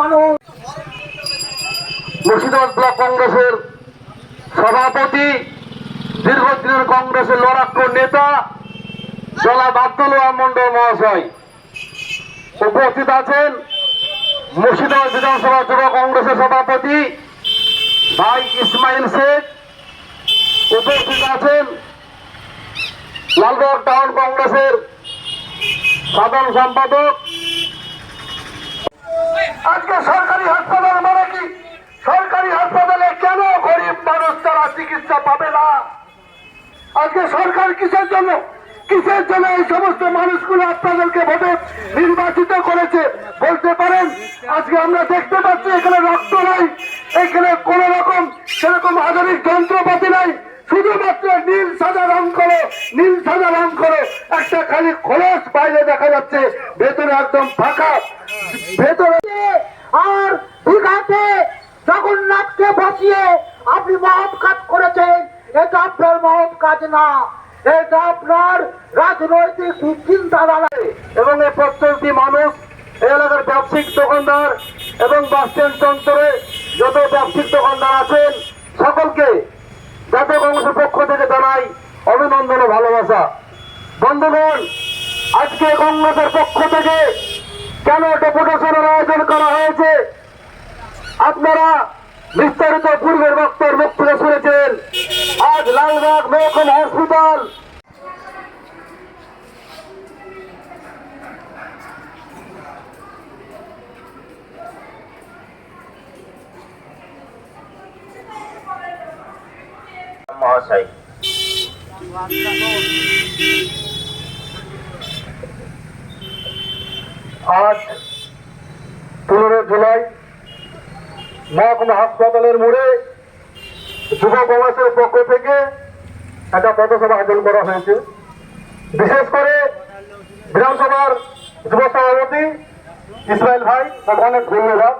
মানুষ মুর্শিদাবাদ ব্লক কংগ্রেসের সভাপতি, দীর্ঘদিনের কংগ্রেসের লড়াক্য নেতা, জনাব আব্দুল্লাহ মন্ডল মহাশয় উপস্থিত আছেন। মুর্শিদাবাদ বিধানসভা যুব কংগ্রেসের সভাপতি ভাই ইসমাইল শেখ উপস্থিত আছেন। লালবাগ টাউন কংগ্রেসের সাধারণ সম্পাদক আজকে সরকারি হাসপাতাল মানে কি? সরকারি হাসপাতালে কেন গরিব মানুষ তারা চিকিৎসা পাবে না? আজকে সরকার কিসের জন্য? কিসের জন্য এই সমস্ত মানুষগুলো আপনাদেরকে ভোটে নির্বাচিত করেছে? বলতে পারেন, আজকে আমরা দেখতে পাচ্ছি এখানে রক্ত নাই, এখানে কোন রকম সেরকম আধুনিক যন্ত্রপাতি নাই, শুধুমাত্র নীল সাদা রং করে, নীল সাদা রং করে। একটা খালি খোলস বাইরে দেখা যাচ্ছে। ভেতরে একদম ফাঁকা। ভেতরে আর দীঘাতে জগন্নাথকে বাঁচিয়ে আপনি মহৎ কাজ করেছেন। এটা আপনার মহৎ কাজ না। এটা আপনার রাজনৈতিক চিন্তাধারা এবং এই প্রত্যেকটি মানুষ এলাকার ব্যবসায়িক দোকানদার এবং বাস স্ট্যান্ড যত ব্যবসায়িক দোকানদার আছেন, সকলকে জাতীয় কংগ্রেসের পক্ষ থেকে জানাই অভিনন্দন ও ভালোবাসা। বন্ধুগণ, আজকে কংগ্রেসের পক্ষ থেকে কেন ডেপুটেশনের আয়োজন করা হয়েছে? আপনারা বিস্তারিত পূর্বের বক্তব্য মুখ থেকে শুনেছেন, আজ লালবাগ মহকুমা হসপিটাল মহাশয়। আজ পনেরো জুলাই মহকুমা হাসপাতালের মোড়ে যুব কংগ্রেসের পক্ষ থেকে একটা পথসভা আয়োজন করা হয়েছে। বিশেষ করে বিধানসভার যুব সভাপতি ইসমাইল ভাই অনেক ধন্যবাদ।